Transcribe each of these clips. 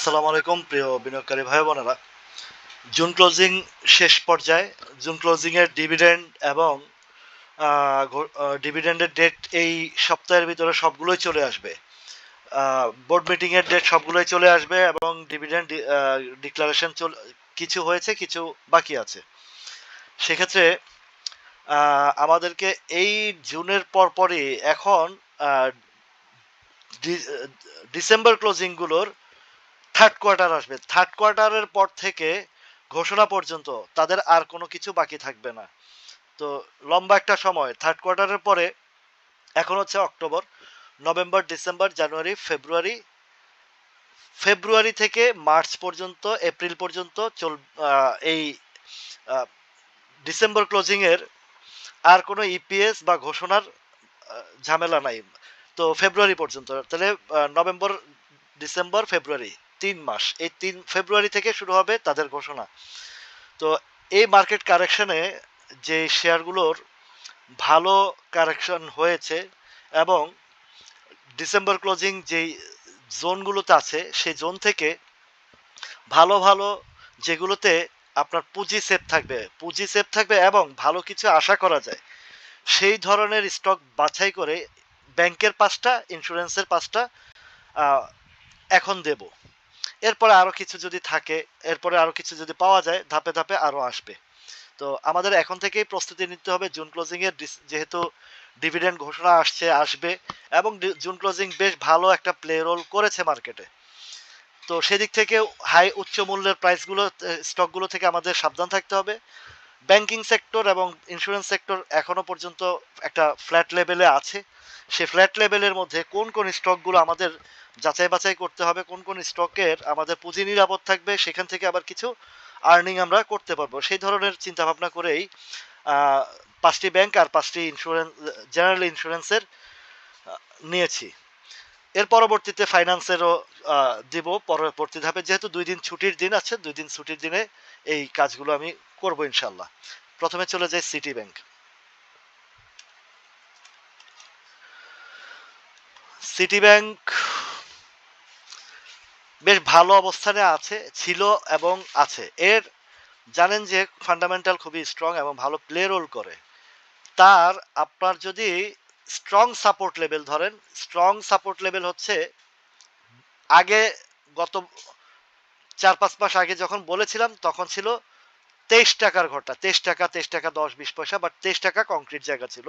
আসসালামু আলাইকুম, প্রিয় বিনিয়োগকারী ভাই বোনেরা। জুন ক্লোজিং শেষ পর্যায়ে, জুন ক্লোজিংয়ের ডিভিডেন্ড এবং ডিভিডেন্ডের ডেট এই সপ্তাহের ভিতরে সবগুলোই চলে আসবে। বোর্ড মিটিংয়ের ডেট সবগুলোই চলে আসবে এবং ডিভিডেন্ড ডিক্লারেশন কিছু হয়েছে, কিছু বাকি আছে। সেক্ষেত্রে আমাদেরকে এই জুনের পরপরই এখন ডিসেম্বর ক্লোজিংগুলোর থার্ড কোয়ার্টার আসবে। থার্ড কোয়ার্টারের পর থেকে ঘোষণা পর্যন্ত তাদের আর কোনো কিছু বাকি থাকবে না। তো লম্বা একটা সময়। থার্ড কোয়ার্টারের পরে, এখন হচ্ছে October, November, December, January, February February থেকে মার্চ পর্যন্ত, এপ্রিল পর্যন্ত চল এই ডিসেম্বর ক্লোজিংয়ের আর কোনো ইপিএস বা ঘোষণার ঝামেলা নাই। তো ফেব্রুয়ারি পর্যন্ত। তাহলে নভেম্বর, ডিসেম্বর, ফেব্রুয়ারি। তিন মাস। এই তিন ফেব্রুয়ারি থেকে শুরু হবে তাদের ঘোষণা। তো এই মার্কেট কারেকশনে যে শেয়ারগুলোর ভালো কারেকশন হয়েছে এবং ডিসেম্বর ক্লোজিং যেই জোনগুলোতে আছে, সেই জোন থেকে ভালো ভালো যেগুলোতে আপনার পুঁজি সেভ থাকবে, পুঁজি সেভ থাকবে এবং ভালো কিছু আশা করা যায়, সেই ধরনের স্টক বাছাই করে ব্যাংকের পাঁচটা ইন্স্যুরেন্সের পাঁচটা এখন দেব। এরপরে আরও কিছু যদি থাকে, এরপরে আরও কিছু যদি পাওয়া যায়, ধাপে ধাপে আরও আসবে। তো আমাদের এখন থেকেই প্রস্তুতি নিতে হবে জুন ক্লোজিংয়ের যেহেতু ডিভিডেন্ড ঘোষণা আসছে, আসবে, এবং জুন ক্লোজিং বেশ ভালো একটা প্লে রোল করেছে মার্কেটে। তো সেদিক থেকে হাই উচ্চ মূল্যের প্রাইসগুলো স্টকগুলো থেকে আমাদের সাবধান থাকতে হবে। ব্যাংকিং সেক্টর এবং ইন্স্যুরেন্স সেক্টর এখনও পর্যন্ত একটা ফ্ল্যাট লেভেলে আছে। সে ফ্ল্যাট লেভেলের মধ্যে কোন কোন স্টকগুলো আমাদের যাচাই বাছাই করতে হবে কোন কোন স্টকের, আমাদের পুঁজি নিরাপদ থাকবে, সেখান থেকে আবার কিছু আর্নিং আমরা করতে পারব। সেই ধরনের চিন্তা ভাবনা করেই পাঁচটি ব্যাংক আর পাঁচটি ইন্স্যুরেন্স জেনারেল ইন্স্যুরেন্সের নিয়েছি। এর পরবর্তীতে ফাইন্যান্সেরও দিব পরবর্তী ধাপে। যেহেতু দুই দিন ছুটির দিন আছে, দুই দিন ছুটির দিনে এই কাজগুলো আমি করব ইনশাল্লাহ প্রথমে চলে যাই সিটি ব্যাংক সিটি ব্যাংক বেশ ভালো অবস্থানে আছে, ছিল এবং আছে। এর জানেন যে ফান্ডামেন্টাল খুবই স্ট্রং এবং ভালো প্লে রোল করে। তার আপনার যদি স্ট্রং সাপোর্ট লেভেল ধরেন স্ট্রং সাপোর্ট লেভেল হচ্ছে আগে গত চার পাঁচ মাস আগে যখন বলেছিলাম, তখন ছিল তেইশ টাকার ঘরটা। তেইশ টাকা তেইশ টাকা, দশ, বিশ পয়সা বাট তেইশ টাকা কংক্রিট জায়গা ছিল।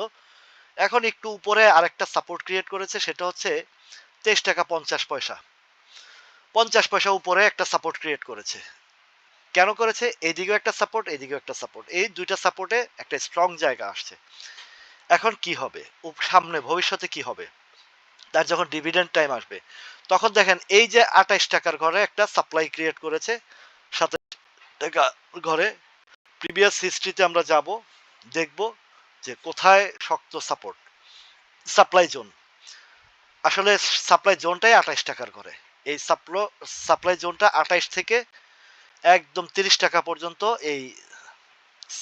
এখন একটু উপরে আরেকটা সাপোর্ট ক্রিয়েট করেছে, সেটা হচ্ছে তেইশ টাকা, পঞ্চাশ পয়সা। পঞ্চাশ পয়সা উপরে একটা সাপোর্ট ক্রিয়েট করেছে। কেন করেছে? এইদিকেও একটা সাপোর্ট এইদিকেও একটা সাপোর্ট এই দুইটা সাপোর্টে একটা স্ট্রং জায়গা আসছে। এখন কি হবে? সামনে, ভবিষ্যতে কি হবে? তার যখন ডিভিডেন্ড টাইম আসবে, তখন দেখেন এই যে আঠাইশ টাকার ঘরে একটা সাপ্লাই ক্রিয়েট করেছে সাতাশ টাকা ঘরে প্রিভিয়াস হিস্ট্রিতে আমরা যাব, দেখব যে কোথায় শক্ত সাপোর্ট সাপ্লাই জোন আসলে সাপ্লাই জোনটাই আঠাইশ টাকার ঘরে। এই সাপ্লো সাপ্লাই জোনটা আঠাইশ থেকে একদম তিরিশ টাকা পর্যন্ত এই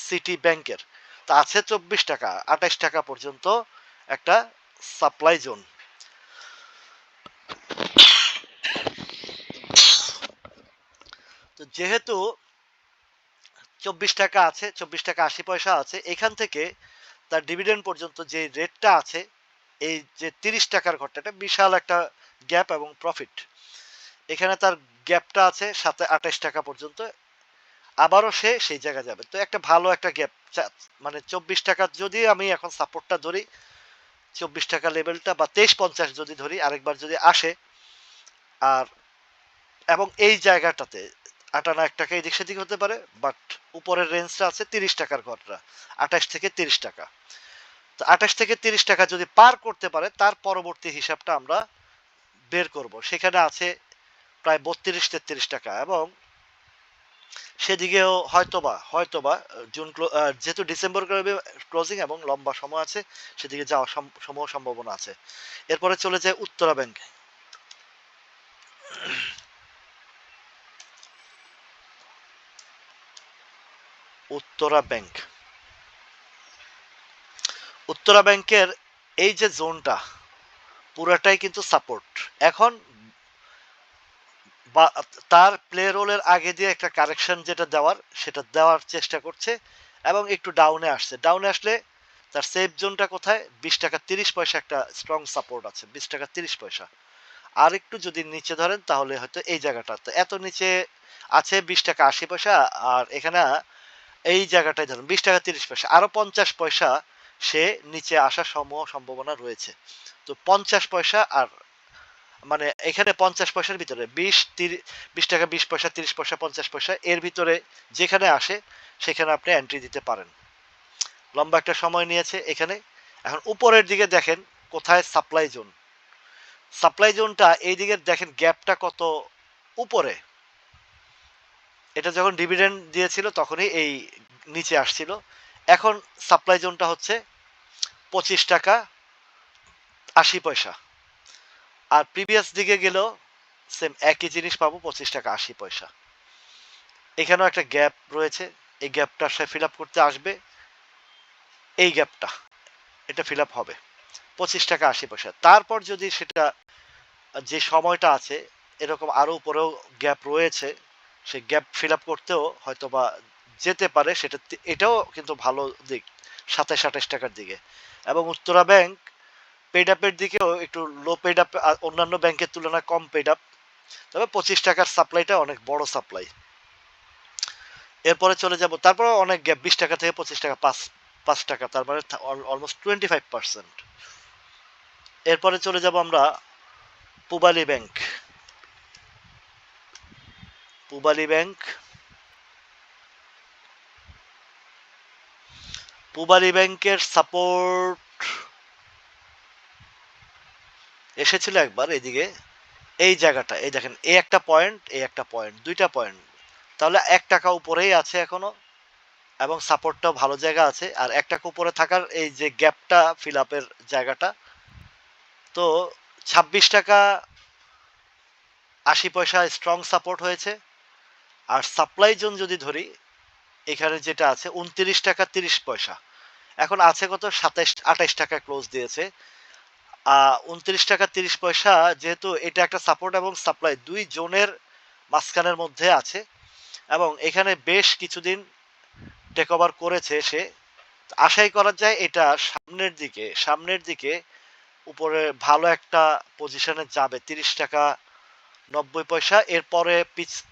সিটি ব্যাংকের তা আছে চব্বিশ টাকা, আঠাইশ টাকা পর্যন্ত একটা সাপ্লাই জোন যেহেতু চব্বিশ টাকা আছে, চব্বিশ টাকা আশি পয়সা আছে, এখান থেকে তার ডিভিডেন্ড পর্যন্ত যে রেটটা আছে, এই যে তিরিশ টাকার ঘরটা এটা বিশাল একটা গ্যাপ এবং প্রফিট এখানে তার গ্যাপটা আছে সাথে আঠাশ টাকা পর্যন্ত। আবারও সে সেই জায়গায় যাবে। তো একটা ভালো একটা গ্যাপ। মানে চব্বিশ টাকা যদি আমি এখন সাপোর্টটা ধরি, চব্বিশ টাকা লেভেলটা বা তেইশ পঞ্চাশ যদি ধরি, আরেকবার যদি আসে, আর, এবং এই জায়গাটাতে আটানা এক টাকা এদিক সেদিক হতে পারে বাট উপরের রেঞ্জটা আছে তিরিশ টাকার ঘরটা, আঠাশ থেকে তিরিশ টাকা। তো আঠাশ থেকে তিরিশ টাকা যদি পার করতে পারে, তার পরবর্তী হিসাবটা আমরা বের করব। সেখানে আছে প্রায় বত্রিশ, তেত্রিশ টাকা এবং সেদিকেও হয়তোবা হয়তোবা, জুন যেহেতু ডিসেম্বর ক্লোজিং এবং লম্বা সময় আছে, সেদিকে যাওয়ার সম- সম্ভব সম্ভাবনা আছে। এরপরে চলে যায় উত্তরা ব্যাংক। উত্তরা ব্যাংক। উত্তরা ব্যাংকের এই যে জোনটা, পুরাটাই কিন্তু সাপোর্ট। এখন বা তার প্লে রোলের আগে দিয়ে একটা কারেকশন যেটা দেওয়ার, সেটা দেওয়ার চেষ্টা করছে এবং একটু ডাউনে আসছে। ডাউনে আসলে তার সেফ জোনটা কোথায়? বিশ টাকা তিরিশ পয়সা একটা স্ট্রং সাপোর্ট আছে, বিশ টাকা তিরিশ পয়সা। আর একটু যদি নিচে ধরেন, তাহলে হয়তো এই জায়গাটা তো এত নিচে আছে বিশ টাকা আশি পয়সা, আর এখানে এই জায়গাটায় ধরুন বিশ টাকা তিরিশ পয়সা, আরও পঞ্চাশ পয়সা সে নিচে আসার সমূহ সম্ভাবনা রয়েছে। তো পঞ্চাশ পয়সা আর মানে এখানে পঞ্চাশ পয়সার ভিতরে, বিশ তিরিশ বিশ টাকা বিশ পয়সা, তিরিশ পয়সা, পঞ্চাশ পয়সা, এর ভিতরে যেখানে আসে সেখানে আপনি এন্ট্রি দিতে পারেন। লম্বা একটা সময় নিয়েছে এখানে। এখন উপরের দিকে দেখেন কোথায় সাপ্লাই জোন সাপ্লাই জোনটা এই দিকে দেখেন গ্যাপটা কত উপরে। এটা যখন ডিভিডেন্ড দিয়েছিল তখনই এই নিচে আসছিল। এখন সাপ্লাই জোনটা হচ্ছে পঁচিশ টাকা আশি পয়সা। আর প্রিভিয়াস দিকে গেলেও সেম একই জিনিস পাবো, পঁচিশ টাকা আশি পয়সা। এখানেও একটা গ্যাপ রয়েছে, এই গ্যাপটা সে ফিল করতে আসবে। এই গ্যাপটা এটা ফিল হবে, পঁচিশ টাকা আশি পয়সা। তারপর যদি সেটা, যে সময়টা আছে, এরকম আরও উপরেও গ্যাপ রয়েছে সে গ্যাপ ফিল করতেও হয়তো বা যেতে পারে, সেটা, এটাও কিন্তু ভালো দিক, সাতাশ আঠাশ টাকার দিকে। এবং উত্তরা ব্যাংক পেড আপের দিকেও একটু লো পেড আপ অন্যান্য ব্যাংকের তুলনায় কম পেড আপ তবে পঁচিশ টাকার সাপ্লাইটা অনেক বড় সাপ্লাই এরপরে চলে যাব তারপরে অনেক গ্যাপ বিশ টাকা থেকে পঁচিশ টাকা, পাঁচ পাঁচ টাকা, তার মানে অলমোস্ট টোয়েন্টি ফাইভ পার্সেন্ট এরপরে চলে যাব আমরা পুবালি ব্যাংক পুবালি ব্যাংক পুবালি ব্যাংকের সাপোর্ট এসেছিল একবার এদিকে, এই জায়গাটা, এই দেখেন, এই একটা পয়েন্ট এই একটা পয়েন্ট দুইটা পয়েন্ট তাহলে এক টাকা উপরেই আছে এখনও, এবং সাপোর্টটাও ভালো জায়গা আছে, আর এক টাকা উপরে থাকার এই যে গ্যাপটা ফিল আপের জায়গাটা, তো ছাব্বিশ টাকা আশি পয়সা স্ট্রং সাপোর্ট হয়েছে। আর সাপ্লাই জোন যদি ধরি, এখানে যেটা আছে, উনত্রিশ টাকা তিরিশ পয়সা। এখন আছে কত? সাতাইশ, আঠাইশ টাকা ক্লোজ দিয়েছে। উনত্রিশ টাকা তিরিশ পয়সা, যেহেতু এটা একটা সাপোর্ট এবং সাপ্লাই দুই জোনের মাঝখানের মধ্যে আছে। এবং এখানে বেশ কিছুদিন টেক ওভার করেছে সে। আশাই করা যায় এটা সামনের দিকে সামনের দিকে উপরে ভালো একটা পজিশনে যাবে। তিরিশ টাকা নব্বই পয়সা। এরপরে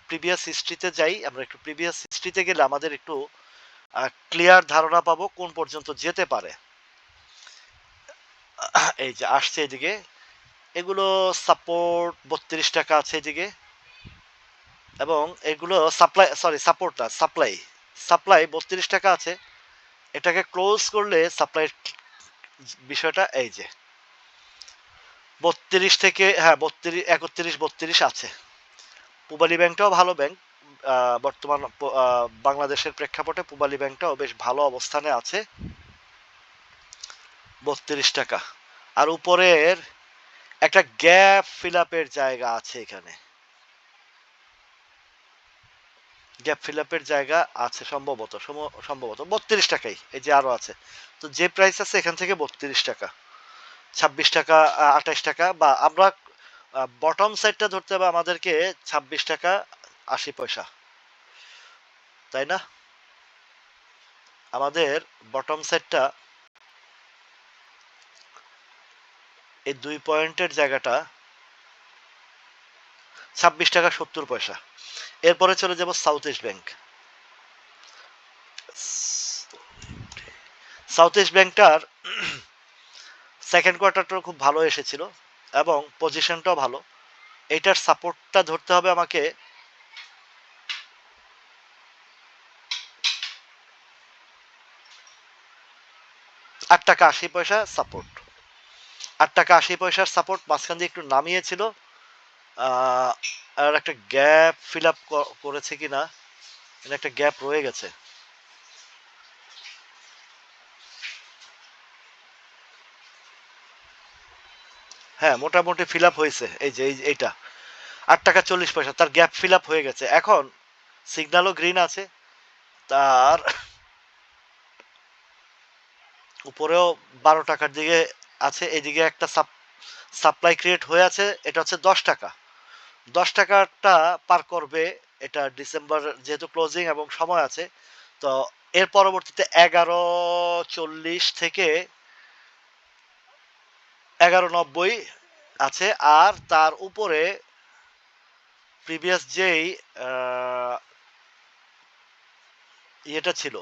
প্রিভিয়াস হিস্ট্রিতে যাই, আমরা একটু প্রিভিয়াস হিস্ট্রিতে গেলে আমাদের একটু ক্লিয়ার ধারণা পাবো কোন পর্যন্ত যেতে পারে। এই যে আসছে এদিকে। এগুলো সাপোর্ট বত্রিশ টাকা আছে এদিকে। এবং এগুলো সাপ্লাই সরি সাপোর্ট না সাপ্লাই সাপ্লাই বত্রিশ টাকা আছে। এটাকে ক্লোজ করলে সাপ্লাই বিষয়টা এই যে। বত্রিশ থেকে হ্যাঁ বত্রিশ, একত্রিশ, বত্রিশ আছে। পুবালি ব্যাংকটাও ভালো ব্যাংক। বর্তমান বাংলাদেশের প্রেক্ষাপটে পুবালি ব্যাংকটাও বেশ ভালো অবস্থানে আছে। বত্রিশ টাকা। আর উপরের একটা গ্যাপ ফিল আপের জায়গা আছে এখানে। গ্যাপ ফিল আপের জায়গা আছে সম্ভবত সম্ভবত বত্রিশ টাকাই, এই যে আরও আছে। তো যে প্রাইস আছে এখান থেকে বত্রিশ টাকা। ছাব্বিশ টাকা আঠাইশ টাকা বা আমরা বটম সাইডটা ধরতে হবে আমাদেরকে ছাব্বিশ টাকা আশি পয়সা। তাই না? আমাদের বটম সাইডটা এই দুই পয়েন্টের জায়গাটা ছাব্বিশ টাকা সত্তর পয়সা। এরপরে চলে যাব South East Bank South East ব্যাংকটার second কোয়ার্টারটাও খুব ভালো এসেছিল এবং পজিশনটাও ভালো। এইটার সাপোর্টটা ধরতে হবে আমাকে আট টাকা আশি পয়সা সাপোর্ট আট টাকা আশি পয়সার সাপোর্ট মাঝখান দিয়ে একটু নামিয়েছিল। আর একটা গ্যাপ ফিল আপ করেছে কিনা একটা গ্যাপ রয়ে গেছে। হ্যাঁ মোটামুটি ফিল আপ হয়েছে, এই যে এইটা। আট টাকা চল্লিশ পয়সা, তার গ্যাপ ফিল আপ হয়ে গেছে। এখন সিগন্যালও গ্রিন আছে, তার উপরেও বারো টাকার দিকে আছে, এদিকে একটা সাপ্লাই ক্রিয়েট হয়ে আছে, এটা হচ্ছে দশ টাকা। দশ টাকাটা পার করবে, এটা ডিসেম্বর যেহেতু ক্লোজিং এবং সময় আছে, তো এর পরবর্তীতে এগারো চল্লিশ থেকে এগারো নব্বই আছে, আর তার উপরে প্রিভিয়াস যেই ইয়েটা ছিল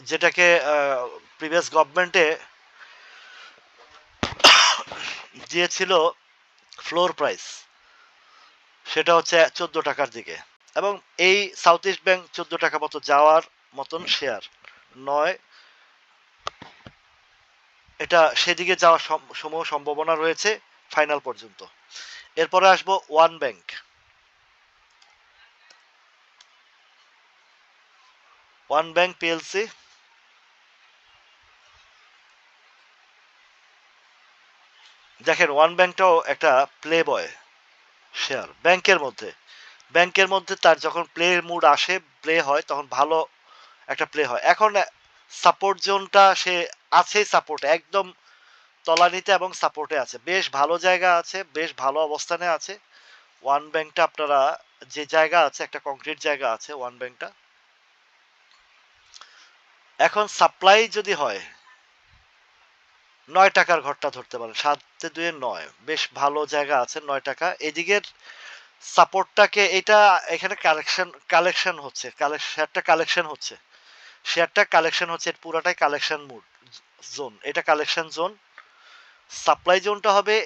যেটাকে প্রিভিয়াস গভর্নমেন্টে দিয়েছিল ফ্লোর প্রাইস সেটা হচ্ছে চোদ্দ টাকার দিকে। এবং এই সাউথ ইস্ট ব্যাংক চোদ্দ টাকা মতো যাওয়ার মতন শেয়ার নয়। এটা সেদিকে যাওয়ার সম- সমূহ সম্ভাবনা রয়েছে ফাইনাল পর্যন্ত। এরপরে আসব One Bank One Bank PLC দেখেন ওয়ান ব্যাংকটাও একটা প্লে বয় শেয়ার ব্যাংকের মধ্যে। ব্যাংকের মধ্যে তার যখন প্লে মুড আসে প্লে হয়, তখন ভালো একটা প্লে হয়। এখন সাপোর্ট জোনটা সে আছেই সাপোর্টে একদম তলানিতে এবং সাপোর্টে আছে। বেশ ভালো জায়গা আছে, বেশ ভালো অবস্থানে আছে। ওয়ান ব্যাংকটা আপনারা যে জায়গা আছে, একটা কংক্রিট জায়গা আছে ওয়ান ব্যাংকটা এখন সাপ্লাই যদি হয় নয় টাকার ঘরটা ধরতে পারেন সাতে দুয়ে নয়। বেশ ভালো জায়গা আছে নয় টাকা। এদিকের সাপোর্টটাকে এটা এখানে কালেকশন কালেকশন হচ্ছে। শেয়ারটা কালেকশন হচ্ছে। শেয়ারটা কালেকশন হচ্ছে পুরাটাই কালেকশন মুড জোন এটা কালেকশন জোন সাপ্লাই জোনটা হবে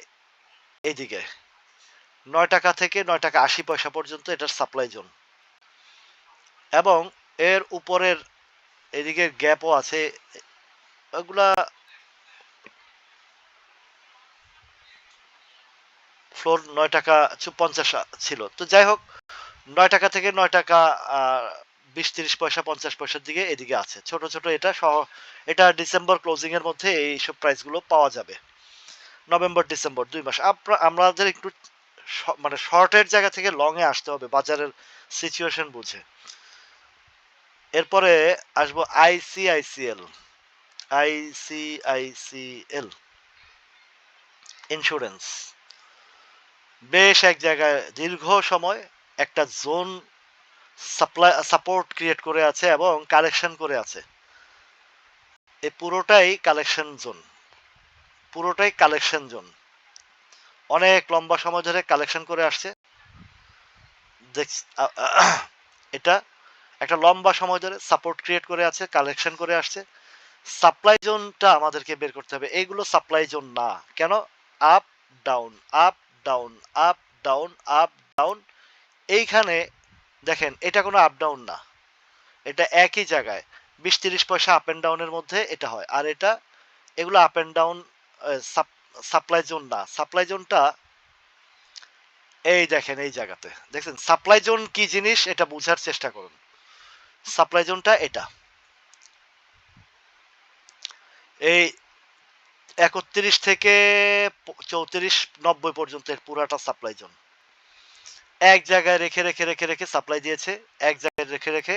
এইদিকে নয় টাকা থেকে নয় টাকা আশি পয়সা পর্যন্ত এটার সাপ্লাই জোন এবং এর উপরের এদিকে গ্যাপও আছে। ওগুলা ফ্লোর নয় টাকা পঞ্চাশ ছিল। তো যাই হোক, নয় টাকা থেকে নয় টাকা বিশ, তিরিশ পয়সা, পঞ্চাশ পয়সার দিকে এদিকে আছে। ছোট ছোট এটা সহ, এটা ডিসেম্বর ক্লোজিং এর মধ্যে এইসব প্রাইসগুলো পাওয়া যাবে। নভেম্বর, ডিসেম্বর, দুই মাস। আমাদের একটু মানে শর্টের জায়গা থেকে লং এ আসতে হবে, বাজারের সিচুয়েশন বুঝে। এরপরে আসব আইসিআইসিএল আইসিআইসিএল ইন্স্যুরেন্স বেশ এক জায়গায় দীর্ঘ সময় একটা জোন সাপ্লাই, সাপোর্ট ক্রিয়েট করে আছে এবং কালেকশন করে আছে। এই পুরোটাই কালেকশন জোন। পুরোটাই কালেকশন জোন। অনেক লম্বা সময় ধরে কালেকশন করে আসছে। এটা একটা লম্বা সময় ধরে সাপোর্ট ক্রিয়েট করে আছে, কালেকশন করে আসছে। সাপ্লাই জোনটা আমাদেরকে বের করতে হবে। এইগুলো সাপ্লাই জোন না। কেন? Up, down. Up down up down up down এইখানে দেখেন, এটা কোনো আপ ডাউন না। এটা একই জায়গায়। বিশ তিরিশ পয়সা আপ অ্যান্ড ডাউনের মধ্যে এটা হয়। আর এটা, এগুলো up and down supply zone না। সাপ্লাই জোনটা এই দেখেন, এই জায়গাতে। দেখছেন সাপ্লাই জোন কি জিনিস এটা বোঝার চেষ্টা করুন। সাপ্লাই জোনটা এটা। এই একত্রিশ থেকে চৌত্রিশ, নব্বই পর্যন্ত পুরাটা সাপ্লাই জোন এক জায়গায় রেখে রেখে রেখে রেখে সাপ্লাই দিয়েছে, এক জায়গায় রেখে রেখে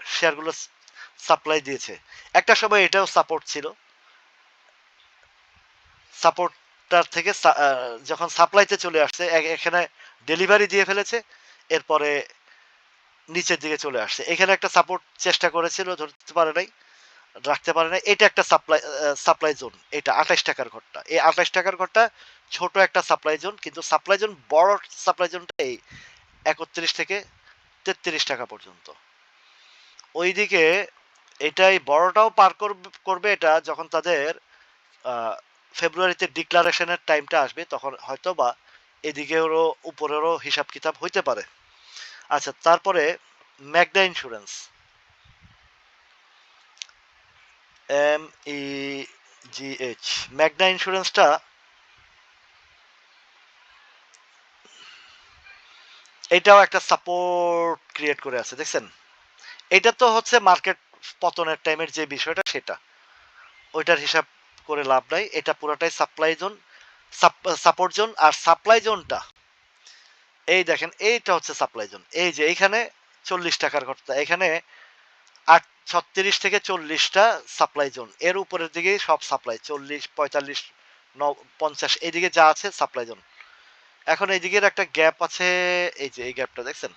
শেয়ারগুলো সাপ্লাই দিয়েছে। একটা সময় এটাও সাপোর্ট ছিল। সাপোর্টটার থেকে যখন সাপ্লাইতে চলে আসছে এখানে ডেলিভারি দিয়ে ফেলেছে, এরপরে নিচের দিকে চলে আসছে। এখানে একটা সাপোর্ট চেষ্টা করেছিল, ধরতে পারে নাই। রাখতে পারে নাই এটা একটা সাপ্লাই সাপ্লাই জোন এটা আঠাশ টাকার ঘরটা। এই আঠাশ টাকার ঘরটা ছোট একটা সাপ্লাই জোন কিন্তু সাপ্লাই জোন বড় সাপ্লাই জোনটা এই একত্রিশ থেকে তেত্রিশ টাকা পর্যন্ত। ওইদিকে এটাই বড়টাও পার করবে- এটা যখন তাদের ফেব্রুয়ারিতে ডিক্লারেশনের টাইমটা আসবে, তখন হয়তো বা এদিকেরও উপরেরও হিসাব কিতাব হইতে পারে। আচ্ছা তারপরে Magna insurance M E G H Magna ইন্স্যুরেন্সটা এটাও একটা সাপোর্ট ক্রিয়েট করে আছে, দেখছেন? এটা তো হচ্ছে মার্কেট পতনের টাইমের যে বিষয়টা, সেটা। ওইটার হিসাব করে লাভ নাই, এটা পুরোটাই সাপ্লাই জোন সাপোর্ট জোন আর সাপ্লাই জোনটা এই দেখেন, এইটা হচ্ছে সাপ্লাই জোন এই যে, এইখানে চল্লিশ টাকার ঘটনা, এখানে আট ছত্রিশ থেকে চল্লিশটা সাপ্লাই জোন এর উপরের দিকেই সব সাপ্লাই চল্লিশ, পঁয়তাল্লিশ, ন, পঞ্চাশ, এইদিকে যা আছে সাপ্লাই জোন এখন এইদিকের একটা গ্যাপ আছে, এই যে, এই গ্যাপটা দেখছেন?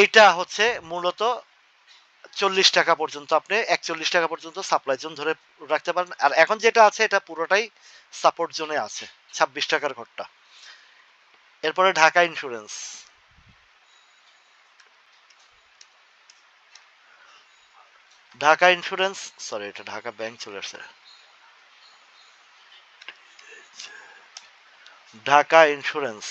এইটা হচ্ছে মূলত চল্লিশ টাকা পর্যন্ত আপনি একচল্লিশ টাকা পর্যন্ত সাপ্লাই জোন ধরে রাখতে পারেন। আর এখন যেটা আছে, এটা পুরোটাই সাপোর্ট জোনে আছে, ছাব্বিশ টাকার ঘরটা। এরপরে Dhaka insurance Dhaka insurance sorry এটা ঢাকা ব্যাংক চলে আসছে। ঢাকা ইন্স্যুরেন্স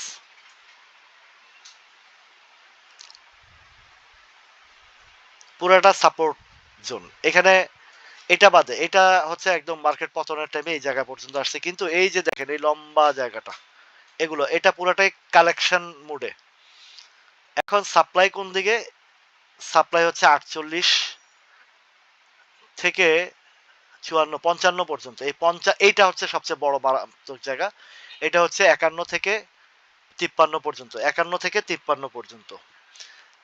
পুরাটা সাপোর্ট জোন এখানে এটা বাদে, এটা হচ্ছে একদম মার্কেট পতনের টাইমে এই জায়গা পর্যন্ত আসছে। কিন্তু এই যে দেখেন, এই লম্বা জায়গাটা, এগুলো, এটা পুরাটাই কালেকশন মুডে এখন সাপ্লাই কোন দিকে? সাপ্লাই হচ্ছে আটচল্লিশ থেকে চুয়ান্ন, পঞ্চান্ন পর্যন্ত। এই পঞ্চা, এইটা হচ্ছে সবচেয়ে বড় মারাত্মক জায়গা। এটা হচ্ছে একান্ন থেকে তিপ্পান্ন পর্যন্ত। একান্ন থেকে তিপ্পান্ন পর্যন্ত।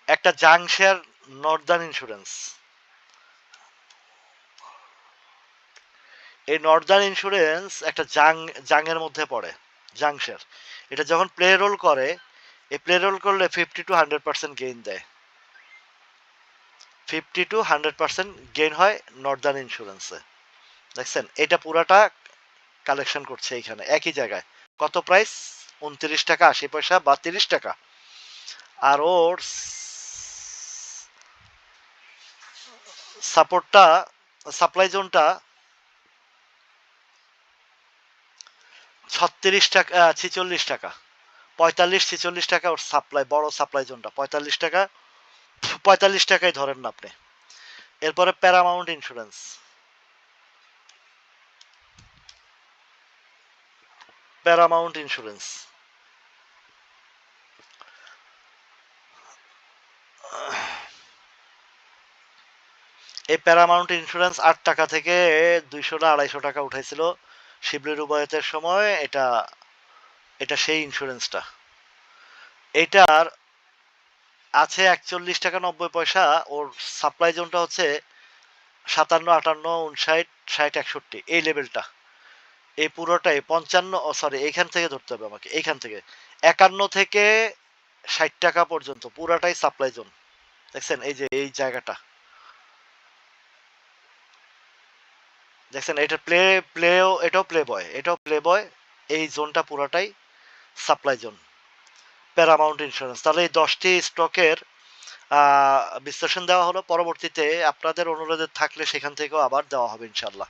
একটা জাং শেয়ার নর্দার্ন ইন্স্যুরেন্স এই নর্দার্ন ইন্স্যুরেন্স একটা জাং জাংয়ের মধ্যে পড়ে। জাং শেয়ার এটা যখন প্লে রোল করে, এই প্লে রোল করলে fifty two hundred percent gain দেয়। Fifty two hundred percent gain হয় নর্দার্ন ইন্স্যুরেন্সে দেখছেন? এটা পুরাটা কালেকশন করছে এইখানে একই জায়গায়। কত প্রাইস উনত্রিশ টাকা, আশি পয়সা বা তিরিশ টাকা। আর ওর সাপোর্টটা সাপ্লাই জোনটা ছত্রিশ টাকা, ছিচল্লিশ টাকা। পঁয়তাল্লিশ, ছিচল্লিশ টাকা ওর সাপ্লাই বড় সাপ্লাই জোনটা পঁয়তাল্লিশ টাকা পঁয়তাল্লিশ টাকায় ধরেন না আপনি। এরপরে প্যারামাউন্ট ইন্স্যুরেন্স প্যারামাউন্ট ইন্স্যুরেন্স এই প্যারামাউন্ট ইন্স্যুরেন্স আট টাকা থেকে দুইশো না আড়াইশো টাকা উঠাইছিল শিবলি রুবায়তের সময়। এটা এটা সেই ইন্স্যুরেন্সটা এটার আছে একচল্লিশ টাকা নব্বই পয়সা। ওর সাপ্লাই জোনটা হচ্ছে সাতান্ন, আটান্ন উনষাট ষাট, একষট্টি। এই লেভেলটা এই পুরোটাই পঞ্চান্ন সরি এইখান থেকে ধরতে হবে আমাকে, এইখান থেকে। একান্ন থেকে ষাট টাকা পর্যন্ত, পুরাটাই সাপ্লাই জোন দেখছেন? এই যে, এই জায়গাটা। দেখছেন? এটা প্লে প্লেও এটাও প্লে বয় এটাও প্লে বয় এই জোনটা পুরাটাই সাপ্লাই জোন প্যারামাউন্ট ইন্স্যুরেন্স তাহলে এই দশটি স্টকের বিশ্লেষণ দেওয়া হলো। পরবর্তীতে আপনাদের অনুরোধে থাকলে সেখান থেকেও আবার দেওয়া হবে ইনশাল্লাহ